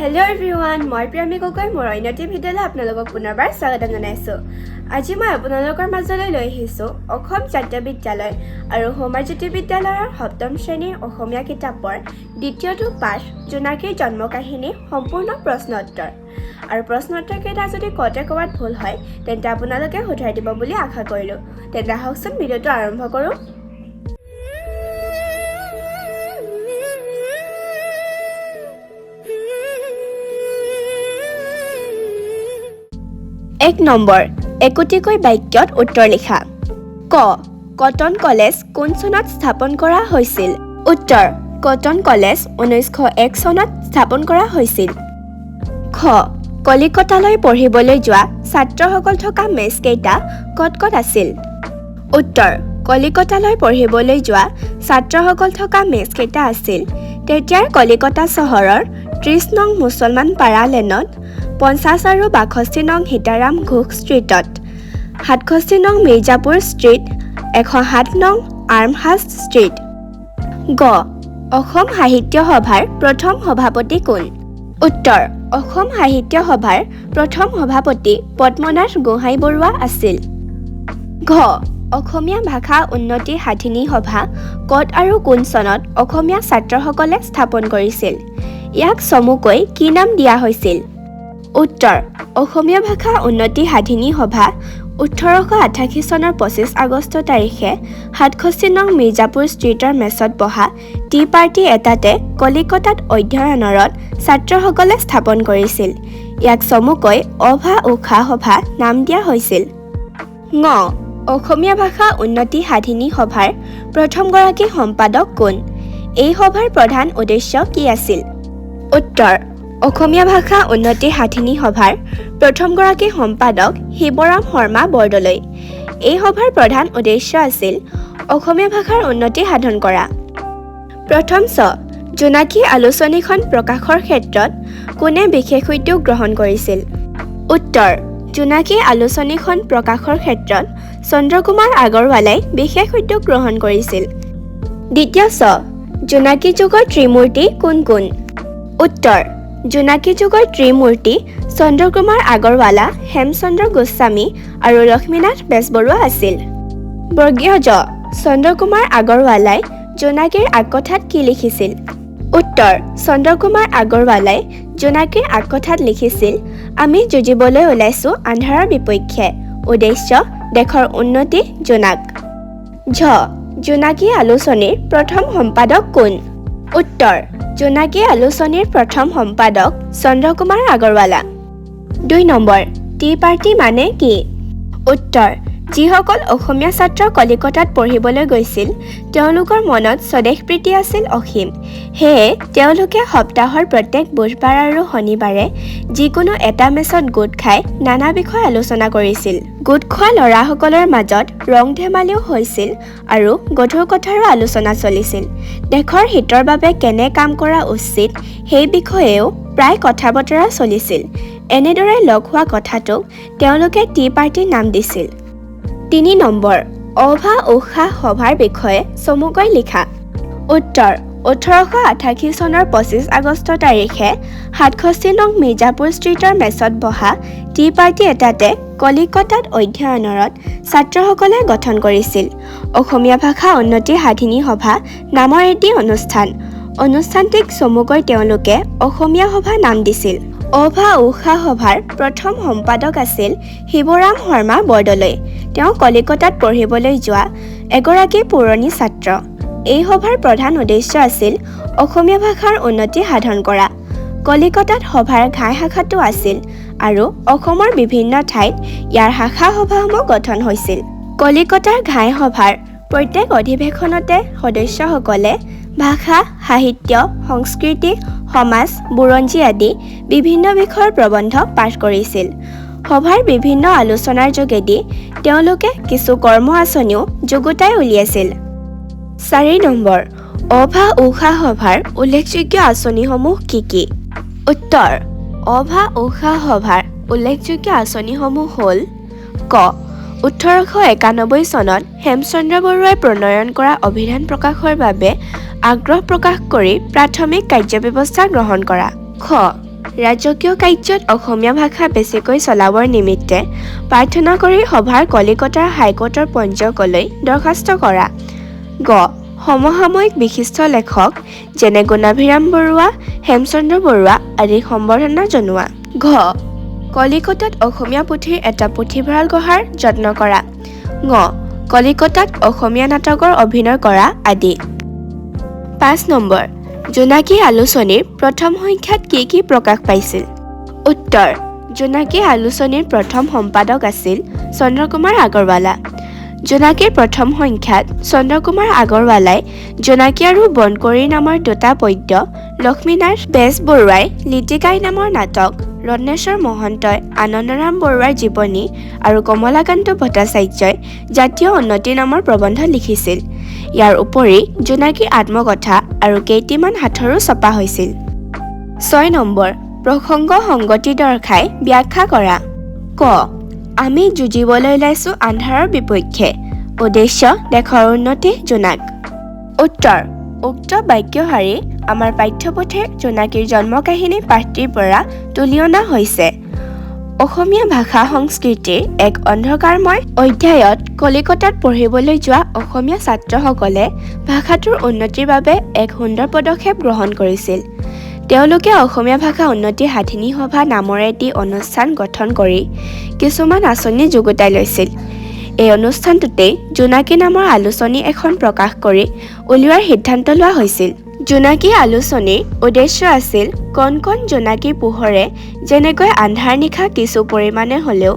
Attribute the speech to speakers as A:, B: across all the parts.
A: Hello everyone মই প্ৰিয়ামী গগৈ, মোৰ অন্যটি ভিডিঅ'লৈ আপোনালোকক পুনৰবাৰ স্বাগতম জনাইছোঁ। আজি মই আপোনালোকৰ মাজলৈ লৈ আহিছোঁ অসম জাতীয় বিদ্যালয় আৰু সৌমাৰজ্যোতি বিদ্যালয়ৰ সপ্তম শ্ৰেণীৰ অসমীয়া কিতাপৰ দ্বিতীয়টো পাঠ, জোনাকীৰ জন্ম কাহিনী সম্পূৰ্ণ প্ৰশ্ন উত্তৰ আৰু প্ৰশ্ন উত্তৰকেইটা যদি কওঁতে ক'ৰবাত ভুল হয়, তেন্তে আপোনালোকে শুধৰাই দিব বুলি আশা কৰিলোঁ। তেন্তে আহকচোন ভিডিঅ'টো আৰম্ভ কৰোঁ। এক নম্বৰ একোটিকৈ বাক্যত উত্তৰ লিখা। ক কটন কলেজ কোন চনত স্থাপন কৰা হৈছিল? উত্তৰ কটন কলেজ ঊনৈছশ এক চনত স্থাপন কৰা হৈছিল। খ কলিকতালৈ পঢ়িবলৈ যোৱা ছাত্ৰসকল থকা মেজকেইটা ক'ত ক'ত আছিল? উত্তৰ কলিকতালৈ পঢ়িবলৈ যোৱা ছাত্ৰসকল থকা মেজকেইটা আছিল। তেতিয়াৰ কলিকতা চহৰৰ ত্ৰিছ নং মুছলমান পাৰা লেনত পঞ্চাছ আৰু বাষষ্ঠি নং সীতাৰাম ঘোষ ষ্ট্ৰীটত। সাতষষ্ঠি নং মিৰ্জাপুৰ ষ্ট্ৰীট এশ সাত নং আৰ্মহাষ্ট ষ্ট্ৰীট। গ অসম সাহিত্য সভাৰ প্ৰথম সভাপতি কোন? উত্তৰ অসম সাহিত্য সভাৰ প্ৰথম সভাপতি পদ্মনাথ গোহাঁই বৰুৱা আছিল। ঘ অসমীয়া ভাষা উন্নতি সাধিনী সভা ক'ত আৰু কোন চনত অসমীয়া ছাত্ৰসকলে স্থাপন কৰিছিল? ইয়াক চমুকৈ কি নাম দিয়া হৈছিল? উত্তৰ অসমীয়া ভাষা উন্নতি সাধিনী সভা ওঠৰশ আঠাশী চনৰ পঁচিছ আগষ্ট তাৰিখে সাতষষ্ঠি নং মিৰ্জাপুৰ ষ্ট্ৰীটৰ মেচত বহা টি পাৰ্টি এটাতে কলিকতাত অধ্যয়নৰত ছাত্ৰসকলে স্থাপন কৰিছিল। ইয়াক চমুকৈ অভা উষা সভা নাম দিয়া হৈছিল। ঙ অসমীয়া ভাষা উন্নতি সাধিনী সভাৰ প্ৰথমগৰাকী সম্পাদক কোন? এই সভাৰ প্ৰধান উদ্দেশ্য কি আছিল? উত্তৰ অসমীয়া ভাষা উন্নতি সাধিনী সভাৰ প্ৰথমগৰাকী সম্পাদক শিৱৰাম শৰ্মা বৰদলৈ। এই সভাৰ প্ৰধান উদ্দেশ্য আছিল অসমীয়া ভাষাৰ উন্নতি সাধন কৰা। প্ৰথম চ জোনাকী আলোচনীখন প্ৰকাশৰ ক্ষেত্ৰত কোনে বিশেষ উদ্যোগ গ্ৰহণ কৰিছিল? উত্তৰ জোনাকী আলোচনীখন প্ৰকাশৰ ক্ষেত্ৰত চন্দ্ৰকুমাৰ আগৰৱালাই বিশেষ উদ্যোগ গ্ৰহণ কৰিছিল। দ্বিতীয় চ জোনাকী যুগৰ ত্ৰিমূৰ্তি কোন কোন? উত্তৰ জোনাকী যুগৰ ত্ৰিমূৰ্তি চন্দ্ৰকুমাৰ আগৰৱালা হেমচন্দ্ৰ গোস্বামী আৰু লক্ষ্মীনাথ বেজবৰুৱা আছিল। বৰ্গীয় জ চন্দ্ৰকুমাৰ আগৰৱালাই জোনাকীৰ আগকথাত কি লিখিছিল? উত্তৰ চন্দ্ৰকুমাৰ আগৰৱালাই জোনাকীৰ আগকথাত লিখিছিল আমি যুঁজিবলৈ ওলাইছোঁ আন্ধাৰৰ বিপক্ষে উদ্দেশ্য দেশৰ উন্নতি জোনাক। ঝ জোনাকী আলোচনীৰ প্ৰথম সম্পাদক কোন? উত্তৰ জোনাকী আলোচনীৰ প্ৰথম সম্পাদক চন্দ্ৰকুমাৰ আগৰৱালা। দুই নম্বৰ টি পাৰ্টি মানে কি? উত্তৰ যিসকল অসমীয়া ছাত্ৰ কলিকতাত পঢ়িবলৈ গৈছিল তেওঁলোকৰ মনত স্বদেশ প্ৰীতি আছিল অসীম। সেয়ে তেওঁলোকে সপ্তাহৰ প্ৰত্যেক বুধবাৰ আৰু শনিবাৰে যিকোনো এটা মেচত গোট খাই নানা বিষয় আলোচনা কৰিছিল। গোট খোৱা ল'ৰাসকলৰ মাজত ৰং ধেমালিও হৈছিল আৰু গধুৰ কথাৰো আলোচনা চলিছিল। দেশৰ হিতৰ বাবে কেনে কাম কৰা উচিত সেই বিষয়েও প্ৰায় কথা বতৰা চলিছিল। এনেদৰে লগ হোৱা কথাটোক তেওঁলোকে টি পাৰ্টিৰ নাম দিছিল। তিনি নম্বৰ অভা উষা সভাৰ বিষয়ে চমুকৈ লিখা। উত্তৰ ওঠৰশ আঠাশী চনৰ পঁচিছ আগষ্ট তাৰিখে সাতষষ্ঠি নং মিৰ্জাপুৰ ষ্ট্ৰীটৰ মেচত বহা টি পাৰ্টি এটাতে কলিকতাত অধ্যয়নৰত ছাত্ৰসকলে গঠন কৰিছিল। অসমীয়া ভাষা উন্নতি সাধিনী সভা নামৰ এটি অনুষ্ঠান। অনুষ্ঠানটিক চমুকৈ তেওঁলোকে অসমীয়া সভা নাম দিছিল। অভা উষা সভাৰ প্ৰথম সম্পাদক আছিল শিৱৰাম শৰ্মা বৰদলৈ। তেওঁ কলিকতাত পঢ়িবলৈ যোৱা এগৰাকী পুৰণি ছাত্ৰ। এই সভাৰ প্ৰধান উদ্দেশ্য আছিল অসমীয়া ভাষাৰ উন্নতি সাধন কৰা। কলিকতাত সভাৰ ঘাই শাখাটো আছিল আৰু অসমৰ বিভিন্ন ঠাইত ইয়াৰ শাখা সভাসমূহ গঠন হৈছিল। কলিকতাৰ ঘাই সভাৰ প্ৰত্যেক অধিৱেশনতে সদস্যসকলে ভাষা সাহিত্য সংস্কৃতি সমাজ বুৰঞ্জী আদি বিভিন্ন বিষয়ৰ প্ৰবন্ধ পাঠ কৰিছিল। সভাৰ বিভিন্ন আলোচনাৰ যোগেদি তেওঁলোকে কিছু কৰ্ম আঁচনিও যুগুতাই উলিয়াইছিল। চাৰি নম্বৰ অভা উষা সভাৰ উল্লেখযোগ্য আঁচনিসমূহ কি কি? উত্তৰ অভা উষা সভাৰ উল্লেখযোগ্য আঁচনিসমূহ হ'ল ক ওঠৰশ একানব্বৈ চনত হেমচন্দ্ৰ বৰুৱাই প্ৰণয়ন কৰা অভিধান প্ৰকাশৰ বাবে আগ্ৰহ প্ৰকাশ কৰি প্ৰাথমিক কাৰ্যব্যৱস্থা গ্ৰহণ কৰা। খ ৰাজকীয় কাৰ্যত অসমীয়া ভাষা বেছিকৈ চলাবৰ নিমিত্তে প্ৰাৰ্থনা কৰি সভাৰ কলিকতাৰ হাইকোৰ্টৰ পঞ্জকলৈ দৰখাস্ত কৰা। গ সমসাময়িক বিশিষ্ট লেখক যেনে গুণাভিৰাম বৰুৱা হেমচন্দ্ৰ বৰুৱা আদিক সম্বৰ্ধনা জনোৱা। ঘ কলিকতাত অসমীয়া পুথিৰ এটা পুথিভঁৰাল গঢ়াৰ যত্ন কৰা। ঙ কলিকতাত অসমীয়া নাটকৰ অভিনয় কৰা আদি। পাঁচ নম্বৰ জোনাকী আলোচনীৰ প্ৰথম সংখ্যাত কি কি প্ৰকাশ পাইছিল? উত্তৰ জোনাকী আলোচনীৰ প্ৰথম সম্পাদক আছিল চন্দ্ৰকুমাৰ আগৰৱালা। জোনাকীৰ প্ৰথম সংখ্যাত চন্দ্ৰকুমাৰ আগৰৱালাই জোনাকী আৰু বনকৰী নামৰ দুটা পদ্য লক্ষ্মীনাথ বেজবৰুৱাই লিটিকাই নামৰ নাটক ৰত্নেশ্বৰ মহন্তই আনন্দৰাম বৰুৱাৰ জীৱনী আৰু কমলাকান্ত ভট্টাচাৰ্যই জাতীয় উন্নতি নামৰ প্ৰবন্ধ লিখিছিল। ইয়াৰ উপৰি জোনাকীৰ আত্মকথা আৰু কেইটিমান সাঁথৰো ছপা হৈছিল। ছয় নম্বৰ প্ৰসংগ সংগতি দৰ্শাই ব্যাখ্যা কৰা। ক আমি যুঁজিবলৈ ওলাইছোঁ আন্ধাৰৰ বিপক্ষে। উদ্দেশ্য দেশৰ উন্নতি জোনাক। উত্তৰ উক্ত বাক্যশাৰী আমাৰ পাঠ্যপুথিৰ জোনাকীৰ জন্ম কাহিনী পাঠটিৰ পৰা তুলি অনা হৈছে। অসমীয়া ভাষা সংস্কৃতিৰ এক অন্ধকাৰময় অধ্যায়ত কলিকতাত পঢ়িবলৈ যোৱা অসমীয়া ছাত্ৰসকলে ভাষাটোৰ উন্নতিৰ বাবে এক সুন্দৰ পদক্ষেপ গ্ৰহণ কৰিছিল। তেওঁলোকে অসমীয়া ভাষা উন্নতি সাধিনী সভা নামৰ এটি অনুষ্ঠান গঠন কৰি কিছুমান আঁচনি যুগুতাই লৈছিল। এই অনুষ্ঠানটোতেই জোনাকী নামৰ আলোচনী এখন প্ৰকাশ কৰি উলিওৱাৰ সিদ্ধান্ত লোৱা হৈছিল। জোনাকী আলোচনীৰ উদ্দেশ্য আছিল কণ কণ জোনাকীৰ পোহৰে যেনেকৈ আন্ধাৰ নিশা কিছু পৰিমাণে হ'লেও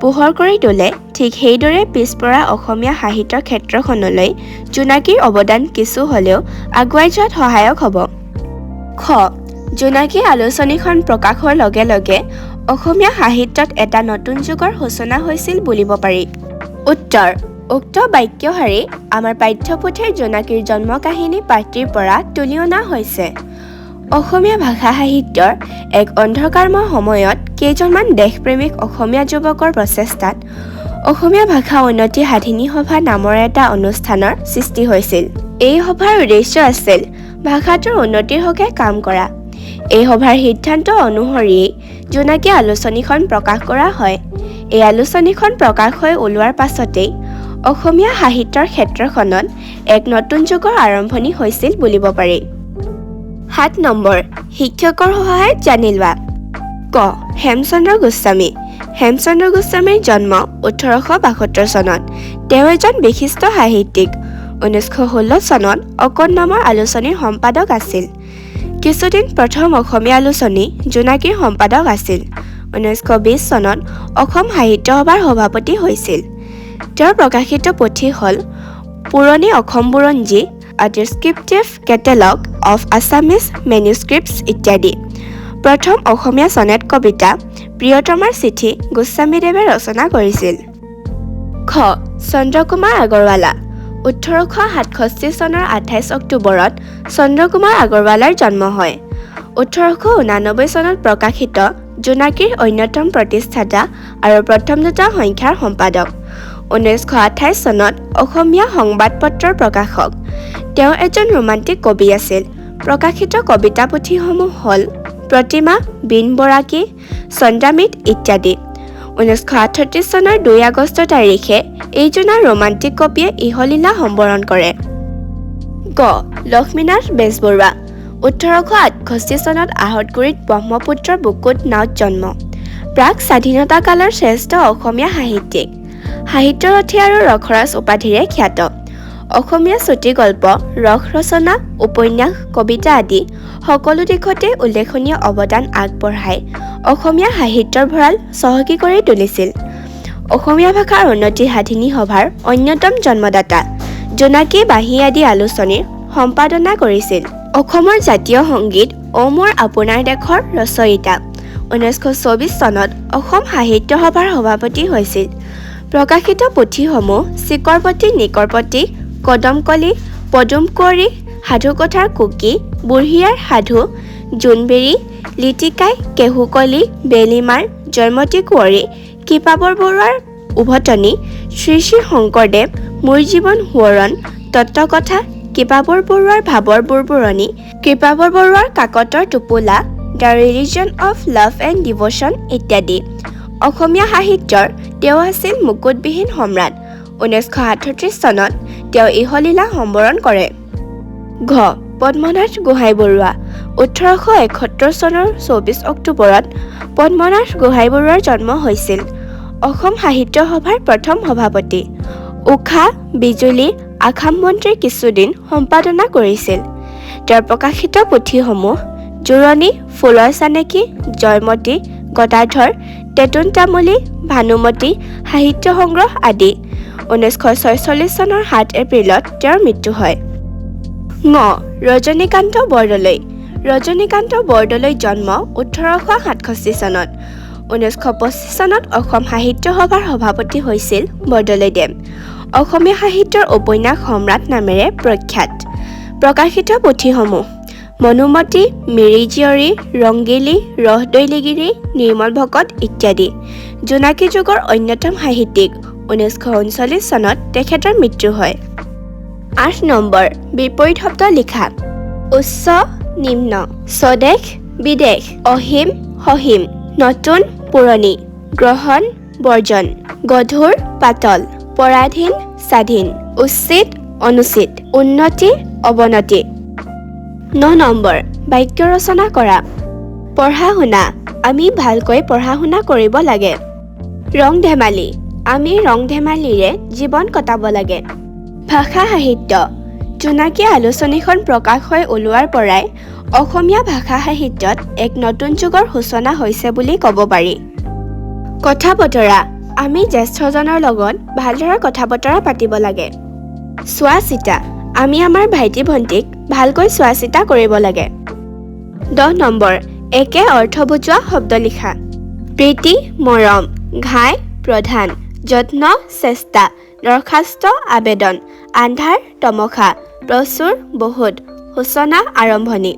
A: পোহৰ কৰি তোলে ঠিক সেইদৰে পিছপৰা অসমীয়া সাহিত্যৰ ক্ষেত্ৰখনলৈ জোনাকীৰ অৱদান কিছু হ'লেও আগুৱাই যোৱাত সহায়ক হ'ব। খ. জোনাকী আলোচনীখন প্ৰকাশৰ লগে লগে অসমীয়া সাহিত্যত এটা নতুন যুগৰ সূচনা হৈছিল বুলিব পাৰি। উত্তৰ উক্ত বাক্যশাৰী আমাৰ পাঠ্যপুথিৰ জোনাকীৰ জন্ম কাহিনী পাঠটিৰ পৰা তুলি অনা হৈছে। অসমীয়া ভাষা সাহিত্যৰ এক অন্ধকাৰময় সময়ত কেইজনমান দেশপ্ৰেমিক অসমীয়া যুৱকৰ প্ৰচেষ্টাত অসমীয়া ভাষা উন্নতি সাধিনী সভা নামৰ এটা অনুষ্ঠানৰ সৃষ্টি হৈছিল। এই সভাৰ উদ্দেশ্য আছিল ভাষাটোৰ উন্নতিৰ হকে কাম কৰা। এই সভাৰ সিদ্ধান্ত অনুসৰিয়েই জোনাকী আলোচনীখন প্ৰকাশ কৰা হয়। এই আলোচনীখন প্ৰকাশ হৈ ওলোৱাৰ পাছতেই অসমীয়া সাহিত্যৰ ক্ষেত্ৰখনত এক নতুন যুগৰ আৰম্ভণি হৈছিল বুলিব পাৰি। সাত নম্বৰ শিক্ষকৰ সহায়ত জানি লোৱা ক হেমচন্দ্ৰ গোস্বামী। হেমচন্দ্ৰ গোস্বামীৰ জন্ম ওঠৰশ বাসত্তৰ চনত। তেওঁ এজন বিশিষ্ট সাহিত্যিক। ঊনৈছশ ষোল্ল চনত অকণ নামৰ আলোচনীৰ সম্পাদক আছিল। কিছুদিন প্ৰথম অসমীয়া আলোচনী জোনাকীৰ সম্পাদক আছিল। ঊনৈছশ বিছ চনত অসম সাহিত্য সভাৰ সভাপতি হৈছিল। তেওঁৰ প্ৰকাশিত পুথি হ'ল Puroni Asam Buranji a descriptive catalogue of Assamese manuscripts ইত্যাদি। প্ৰথম অসমীয়া চনেট কবিতা প্ৰিয়তমাৰ চিঠি গোস্বামীদেৱে ৰচনা কৰিছিল। খ. চন্দ্ৰকুমাৰ আগৰৱালা ওঠৰশ সাতষষ্ঠি চনৰ আঠাইছ অক্টোবৰত চন্দ্ৰকুমাৰ আগৰৱালাৰ জন্ম হয়। ওঠৰশ ঊনানব্বৈ চনত প্ৰকাশিত জোনাকীৰ অন্যতম প্ৰতিষ্ঠাতা আৰু প্ৰথম দুটা সংখ্যাৰ সম্পাদক। ঊনৈছশ আঠাইছ চনত অসমীয়া সংবাদপত্ৰৰ প্ৰকাশক। তেওঁ এজন ৰোমান্টিক কবি আছিল। প্ৰকাশিত কবিতা পুথিসমূহ হ'ল প্ৰতিমা বীণ বৰাকী চন্দ্ৰামিত ইত্যাদি। ঊনৈছশ আঠত্ৰিছ চনৰ দুই আগষ্ট তাৰিখে এইজনা ৰোমান্টিক কবিয়ে ইহলীলা সম্বৰণ কৰে। গ. লক্ষ্মীনাথ বেজবৰুৱা ওঠৰশ আঠষষ্ঠি চনত আহতগুৰিত ব্ৰহ্মপুত্ৰৰ বুকুত নাওত জন্ম। প্ৰাক স্বাধীনতা কালৰ শ্ৰেষ্ঠ অসমীয়া সাহিত্যিক। সাহিত্যৰথী আৰু ৰসৰাজ উপাধিৰে খ্যাত। অসমীয়া চুটিগল্প ৰস ৰচনা উপন্যাস কবিতা আদি সকলো দিশতে উল্লেখনীয় অৱদান আগবঢ়াই অসমীয়া সাহিত্যৰ ভঁৰাল চহকী কৰি তুলিছিল। অসমীয়া ভাষাৰ উন্নতি সাধিনী সভাৰ অন্যতম জন্মদাতা জোনাকী বাঁহী আদি আলোচনীৰ সম্পাদনা কৰিছিল। অসমৰ জাতীয় সংগীত অ মোৰ আপোনাৰ দেশৰ ৰচয়িতা। ঊনৈছশ চৌবিছ চনত অসম সাহিত্য সভাৰ সভাপতি হৈছিল। প্ৰকাশিত পুথিসমূহ চিকৰপতি নিকৰপতি কদমকলি পদুম কুঁৱৰী সাধুকথাৰ কুকি বুঢ়ীয়াৰ সাধু জোনবেৰী লিটিকাই কেহুকলি বেলিমাৰ জয়মতী কুঁৱৰী কৃপাবৰ বৰুৱাৰ উভতনি শ্ৰী শ্ৰী শংকৰদেৱ মোৰ জীৱন সোঁৱৰণ তত্ত্বকথা কৃপাবৰ বৰুৱাৰ ভাৱৰ বুৰবুৰণি কৃপাবৰ বৰুৱাৰ কাকতৰ টোপোলা the religion of love and devotion ইত্যাদি। অসমীয়া সাহিত্যৰ তেওঁ আছিল মুকুটবিহীন সম্ৰাট ঊনৈছশ সাতত্ৰিছ চনত তেওঁ ইহলীলা সম্বৰণ কৰে। ঘ. পদ্মনাথ গোহাঁই বৰুৱা। ওঠৰশ এসত্তৰ চনৰ চৌবিছ অক্টোবৰত পদ্মনাথ গোহাঁই বৰুৱাৰ জন্ম হৈছিল। অসম সাহিত্য সভাৰ প্ৰথম সভাপতি। উষা বিজুলী আসাম মন্ত্ৰীৰ কিছুদিন সম্পাদনা কৰিছিল। তেওঁৰ প্ৰকাশিত পুথিসমূহ জোৰণী ফুলৰ চানেকী জয়মতী গদাধৰ তেতুন তামুলী ভানুমতী সাহিত্য সংগ্ৰহ আদি। ঊনৈছশ চনৰ সাত এপ্ৰিলত তেওঁৰ মৃত্যু হয়। ঙ ৰজনীকান্ত বৰদলৈ। ৰজনীকান্ত বৰদলৈ জন্ম ওঠৰশ সাতষষ্ঠি চনত। ঊনৈছশ পঁচিছ চনত অসম সাহিত্য সভাৰ সভাপতি হৈছিল বৰদলৈদেৱ অসমীয়া সাহিত্যৰ উপন্যাস সম্ৰাট নামেৰে প্ৰখ্যাত। প্ৰকাশিত পুথিসমূহ মনুমতী মিৰি জীয়ৰী ৰংগিলী ৰহদৈলিগিৰি নিৰ্মল ভকত ইত্যাদি। জোনাকী যুগৰ অন্যতম সাহিত্যিক। ঊনৈছশ ঊনচল্লিছ চনত তেখেতৰ মৃত্যু হয়। আঠ নম্বৰ বিপৰীত শব্দ লিখা উচ্চ নিম্ন স্বদেশ বিদেশ অসীম সসীম নতুন পুৰণি গ্ৰহণ বৰ্জন গধুৰ পাতল পৰাধীন স্বাধীন উচিত অনুচিত উন্নতি অৱনতি। ন নম্বৰ বাক্য ৰচনা কৰা পঢ়া শুনা আমি ভালকৈ পঢ়া শুনা কৰিব লাগে। ৰং ধেমালি আমি ৰং ধেমালিৰে জীৱন কটাব লাগে। ভাষা সাহিত্য। জোনাকী আলোচনীখন প্ৰকাশ হৈ ওলোৱাৰ পৰাই অসমীয়া ভাষা সাহিত্যত এক নতুন যুগৰ সূচনা হৈছে বুলি ক'ব পাৰি। কথা বতৰা। আমি জ্যেষ্ঠজনৰ লগত ভালদৰে কথা বতৰা পাতিব লাগে। চোৱা চিতা। আমি আমাৰ ভাইটি ভণ্টিক ভালকৈ চোৱা চিতা কৰিব লাগে। দহ নম্বৰ। একে অৰ্থ বুজোৱা শব্দ লিখা। প্ৰীতি মৰম। ঘাই প্ৰধান। যত্ন চেষ্টা দৰখাস্ত আবেদন আন্ধাৰ তমসা প্ৰচুৰ বহুত সূচনা আৰম্ভণি।